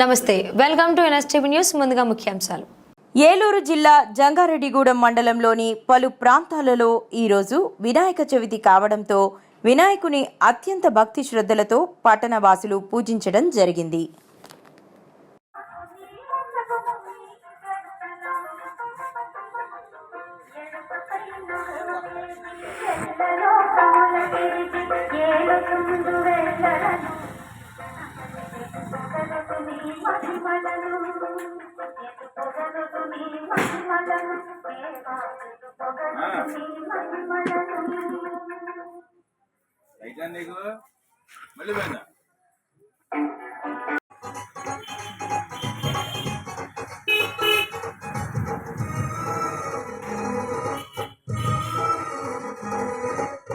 నమస్తే welcome to NSTV news ముందుగా ముఖ్యాంశాలు. ఏలూరు జిల్లా జంగారెడ్డిగూడెం మండలంలోని పలు ప్రాంతాలలో ఈరోజు వినాయక చవితి కావడంతో వినాయకుని అత్యంత భక్తి శ్రద్ధలతో పట్టణవాసులు పూజించడం జరిగింది. అయితే నీకు? మళ్ళీ పోయిందా?